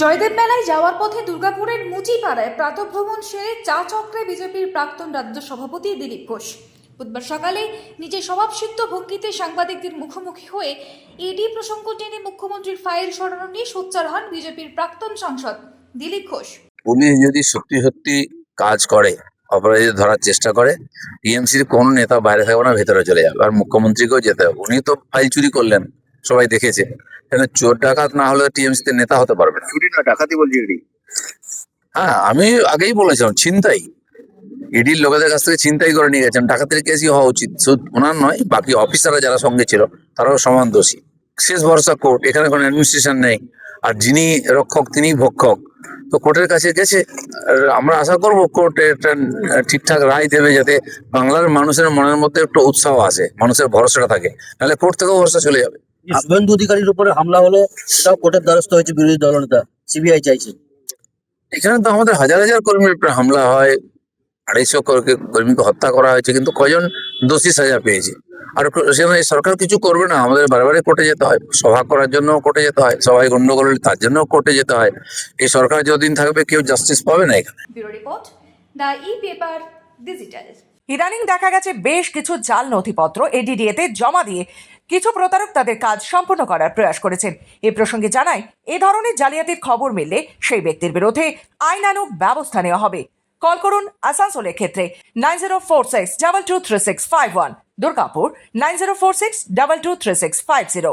জয়দেব মেলায় যাওয়ার পথে দুর্গাপুরের মুচিপাড়ায় প্রাতভ্রমণ সেরে চা চক্রে বিজেপির প্রাক্তন রাজ্য সভাপতি দিলীপ ঘোষ। বুধবার সকালে নিজের স্বভাবসিদ্ধ ভঙ্গিতে সাংবাদিকদের মুখোমুখি হয়ে ইডি প্রসঙ্গ টেনে মুখ্যমন্ত্রীর ফাইল সরানো নিয়ে সোচ্চার হন বিজেপির প্রাক্তন সাংসদ দিলীপ ঘোষ। পুলিশ যদি সত্যি সত্যি কাজ করে অপরাধী ধরার চেষ্টা করে, টিএমসির কোন নেতা বাইরে থাকবে না, ভেতরে চলে যাবে। আর মুখ্যমন্ত্রীকেও যেতে হবে। উনি তো ফাইল চুরি করলেন। সবাই দেখেছে। চোর ডাকাত না হলে টিএমসি তে নেতা হতে পারবে না। চুরি না ডাকাতি বলছি এটি হ্যাঁ আমি আগেই বলেছিলাম চিন্তাই ইডির লোকেদের কাছ থেকে চিন্তাই করে নিয়ে গেছেন ডাকাতের কেসই হওয়া উচিত। শুধু ওনার নয় বাকি অফিসাররা যারা সঙ্গে ছিল তারাও সমান দোষী। শেষ ভরসা কোর্ট এখানে কোনো অ্যাডমিনিস্ট্রেশন নেই। আর যিনি রক্ষক তিনি ভক্ষক। তো কোর্টের কাছে গেছে। আর আমরা আশা করব কোর্ট একটা ঠিকঠাক রায় দেবে যাতে বাংলার মানুষের মনের মধ্যে একটু উৎসাহ আসে মানুষের ভরসাটা থাকে। নাহলে কোর্ট থেকেও ভরসা চলে যাবে। শুভেন্দু অধিকারীর উপরে হামলা হলো সেটাও কোর্টের দ্বারস্থ হয়েছে বিরোধী দলনেতা সিবিআই চাইছে। এখানে তো আমাদের হাজার হাজার কর্মীর উপরে হামলা হয় আড়াইশো কর্মী- কর্মীকে হত্যা করা হয়েছে কিন্তু কজন দোষী সাজা পেয়েছে? আর সেখানে সরকার কিছু করবে না আমাদের বারবারই কোর্টে যেতে হয় সভা করার জন্য কোর্টে যেতে হয় সবাই গন্ডগোল হলে তার জন্য কোর্টে যেতে হয়। এই সরকার যতদিন থাকবে কেউ জাস্টিস পাবে না এখানে। Bureau report the e paper digital. ইদানিং দেখা গেছে বেশ কিছু জাল নথিপত্র এডিডিএতে জমা দিয়ে কিছু প্রতারক তাদের কাজ সম্পূর্ণ করার প্রয়াস করেছেন। এ প্রসঙ্গে জানায়, এ ধরনের জালিয়াতির খবর মিললে সেই ব্যক্তির বিরুদ্ধে আইনানুগ ব্যবস্থা নেওয়া হবে। কল করুন আসানসোলের ক্ষেত্রে nine zero four six double two three six five one, Durgapur nine zero four six double two three six five zero.